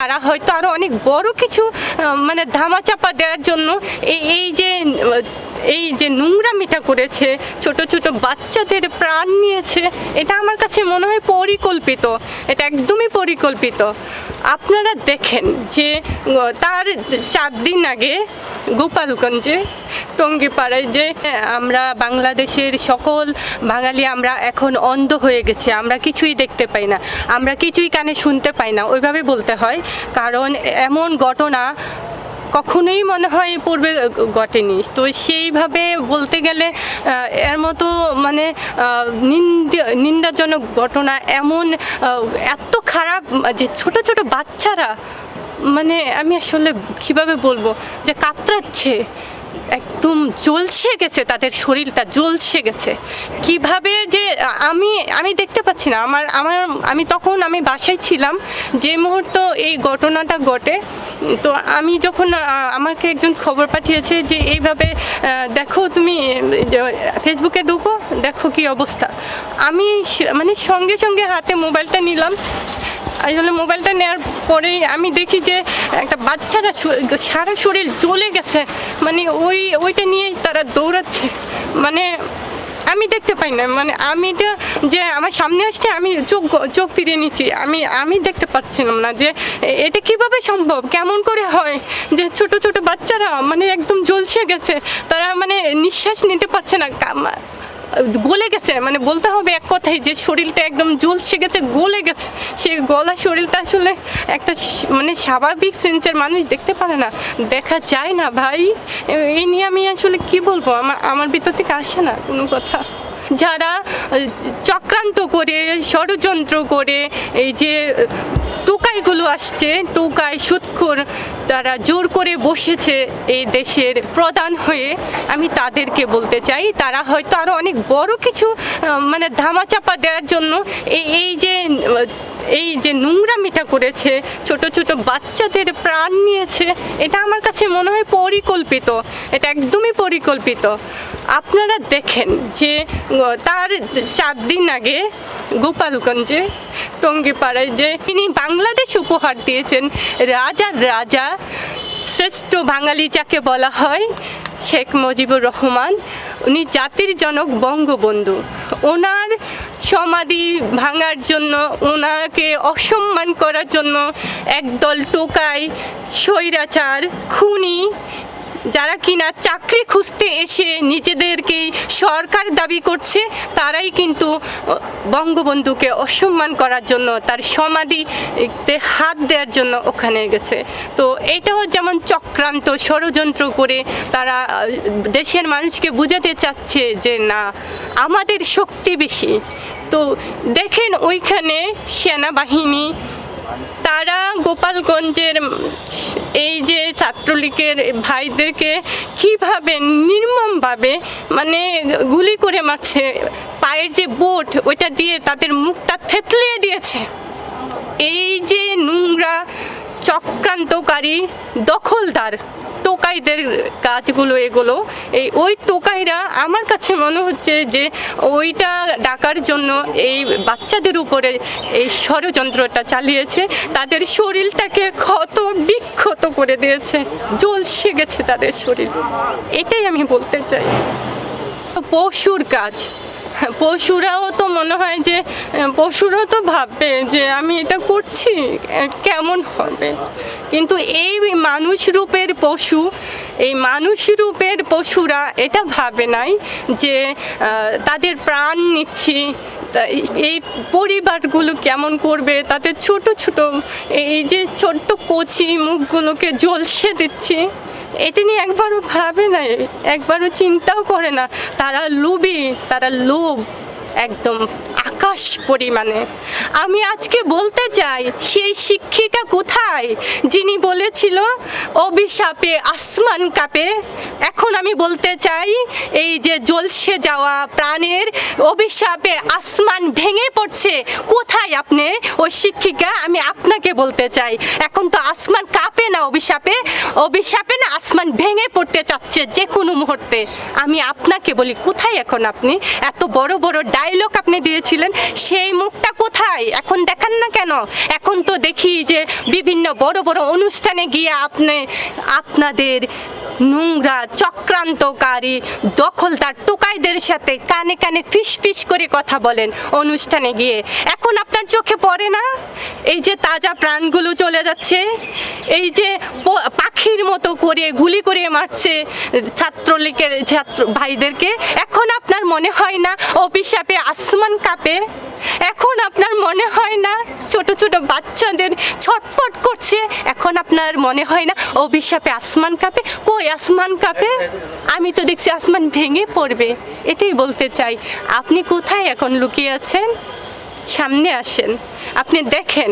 তারা হয়তো আরও অনেক বড় কিছু মানে ধামাচাপা দেওয়ার জন্য এই যে এই যে নোংরামিটা করেছে, ছোট ছোট বাচ্চাদের প্রাণ নিয়েছে, এটা আমার কাছে মনে হয় পরিকল্পিত। এটা একদমই পরিকল্পিত। আপনারা দেখেন যে তার চার দিন আগে গোপালগঞ্জে, টঙ্গিপাড়ায় যে আমরা বাংলাদেশের সকল বাঙালি আমরা এখন অন্ধ হয়ে গেছি, আমরা কিছুই দেখতে পাই না, আমরা কিছুই কানে শুনতে পাই না, ওইভাবে বলতে হয়। কারণ এমন ঘটনা কখনোই মনে হয় পূর্বে ঘটেনি। তো সেইভাবে বলতে গেলে এর মতো মানে নিন্দাজনক ঘটনা এমন এত খারাপ যে ছোট ছোট বাচ্চারা মানে আমি আসলে কীভাবে বলব? যে কাতরাচ্ছে। একদম জ্বলছে গেছে, তাদের শরীরটা জ্বলছে গেছে। কীভাবে যে, আমি আমি দেখতে পাচ্ছি না। আমার আমার, আমি তখন আমি বাসায় ছিলাম, যে মুহূর্ত এই ঘটনাটা ঘটে, তো আমি যখন আমাকে একজন খবর পাঠিয়েছে যে, এইভাবে দেখো তুমি ফেসবুকে ঢুকো, দেখো কি অবস্থা। আমি মানে সঙ্গে সঙ্গে হাতে মোবাইলটা নিলাম। আসলে মোবাইলটা নেওয়ার পরেই আমি দেখি যে একটা বাচ্চারা সারা শরীর জ্বলে গেছে। মানে ওই, ওইটা নিয়েই তারা দৌড়াচ্ছে। মানে আমি দেখতে পাই না। মানে আমি এটা যে আমার সামনে আসছে, আমি চোখ চোখ ফিরিয়ে নিচ্ছি। আমি আমি দেখতে পাচ্ছিলাম না যে এটা কীভাবে সম্ভব? কেমন করে হয় যে ছোট ছোট বাচ্চারা মানে একদম জ্বলছে গেছে। তারা মানে নিঃশ্বাস নিতে পারছে না। গলে গেছে মানে বলতে হবে এক কথাই যে শরীরটা একদম জ্বলছে গেছে, গলে গেছে। সেই গলা শরীরটা আসলে একটা মানে স্বাভাবিক সেন্সের মানুষ দেখতে পারে না, দেখা যায় না ভাই। এই নিয়ে আমি আসলে কি বলব? আমার আমার ভিতর থেকে আসে না কোনো কথা। যারা চক্রান্ত করে, ষড়যন্ত্র করে, এই যে টোকাইগুলো আসছে, টোকাই সুৎখোর তারা জোর করে বসেছে এই দেশের প্রধান হয়ে। আমি তাদেরকে বলতে চাই, তারা হয়তো আরও অনেক বড় কিছু মানে ধামাচাপা দেওয়ার জন্য এই এই যে এই যে নোংরামিটা করেছে, ছোট ছোট বাচ্চাদের প্রাণ নিয়েছে, এটা আমার কাছে মনে হয় পরিকল্পিত, এটা একদমই পরিকল্পিত। আপনারা দেখেন যে তার চার দিন আগে গোপালগঞ্জে, টঙ্গিপাড়ায় যে তিনি বাংলাদেশ উপহার দিয়েছেন রাজার রাজা, শ্রেষ্ঠ বাঙালি যাকে বলা হয়, শেখ মুজিবুর রহমান, উনি জাতির জনক বঙ্গবন্ধু। ওনার সমাধি ভাঙার জন্য, ওনাকে অসম্মান করার জন্য একদল টোকাই, স্বৈরাচার, খুনি যারা কিনা চাকরি খুঁজতে এসে নিজেদেরকেই সরকার দাবি করছে, তারাই কিন্তু বঙ্গবন্ধুকে অসম্মান করার জন্য, তার সমাধিতে হাত দেওয়ার জন্য ওখানে গেছে। তো এটাও যেমন চক্রান্ত ষড়যন্ত্র করে তারা দেশের মানুষকে বোঝাতে চাচ্ছে যে না, আমাদের শক্তি বেশি। তো দেখেন ওইখানে সেনাবাহিনী, তারা গোপালগঞ্জের এই যে ছাত্রলীগের ভাইদেরকে কীভাবে নির্মমভাবে মানে গুলি করে মারছে, পায়ের যে বোট, ওইটা দিয়ে তাদের মুখটা থেতলিয়ে দিয়েছে। এই যে নোংরা, চক্রান্তকারী দখলদার টোকাইদের কাজগুলো এগুলো, এই ওই টোকাইরা আমার কাছে মনে হচ্ছে যে ওইটা ডাকার জন্য এই বাচ্চাদের উপরে এই ষড়যন্ত্রটা চালিয়েছে। তাদের শরীরটাকে ক্ষত করে দিয়েছে। জলসে গেছে তাদের শরীর। এটাই আমি বলতে চাই। পশুর কাজ। পশুরাও তো মনে হয় যে পশুরাও তো ভাববে যে আমি এটা করছি কেমন হবে? কিন্তু এই মানুষ রূপের পশু, এই মানুষ রূপের পশুরা এটা ভাবে নাই যে তাদের প্রাণ নিচ্ছি এই পরিবারগুলো কেমন করবে, তাদের ছোট ছোট, এই যে ছোট্ট কচি মুখগুলোকে জলসে দিচ্ছি। এটা নিয়ে একবারও ভাবে না একবারও চিন্তাও করে না। তারা লুবি তারা লোভ একদম আকাশ পরিমাণে। আমি আজকে বলতে চাই, সেই শিক্ষিকা কোথায়? যিনি বলেছিল, অভিশাপে আসমান কাপে। এখন আমি বলতে চাই, এই যে জলসে যাওয়া প্রাণের অভিশাপে আসমান ভেঙে পড়ছে, কোথায় আপনি? ওই শিক্ষিকা, আমি আপনাকে বলতে চাই, এখন তো আসমান কাঁপে না অভিশাপে? অভিশাপে না আসমান ভেঙে পড়তে চাচ্ছে যে কোনো মুহূর্তে? আমি আপনাকে বলি, কোথায় এখন আপনি? এত বড় বড় ডায়লগ আপনি দিয়েছিলেন সেই মুখটা কোথায়? এখন দেখান না কেন? এখন তো দেখি যে বিভিন্ন বড় বড় অনুষ্ঠানে গিয়ে আপনি, আপনাদের নোংরা, চক্রান্তকারী, দখলদার টোকাইদের সাথে কানে কানে ফিস ফিস করে কথা বলেন অনুষ্ঠানে গিয়ে। এখন আপনার চোখে পড়ে না? এই যে তাজা প্রাণগুলো চলে যাচ্ছে, এই যে পাখির মতো করে, গুলি করে মারছে ছাত্রলীগের ছাত্র ভাইদেরকে, এখন আপনার মনে হয় না অভিশাপে আসমান কাঁপে? এখন আপনার মনে হয় না ছোট ছোট বাচ্চাদের ছটপট করছে? এখন আপনার মনে হয় না অভিশাপে আসমান কাঁপে? কই আসমান কাঁপে? আমি তো দেখছি আসমান ভেঙে পড়বে। এটাই বলতে চাই, আপনি কোথায় এখন লুকিয়ে আছেন? সামনে আসেন। আপনি দেখেন।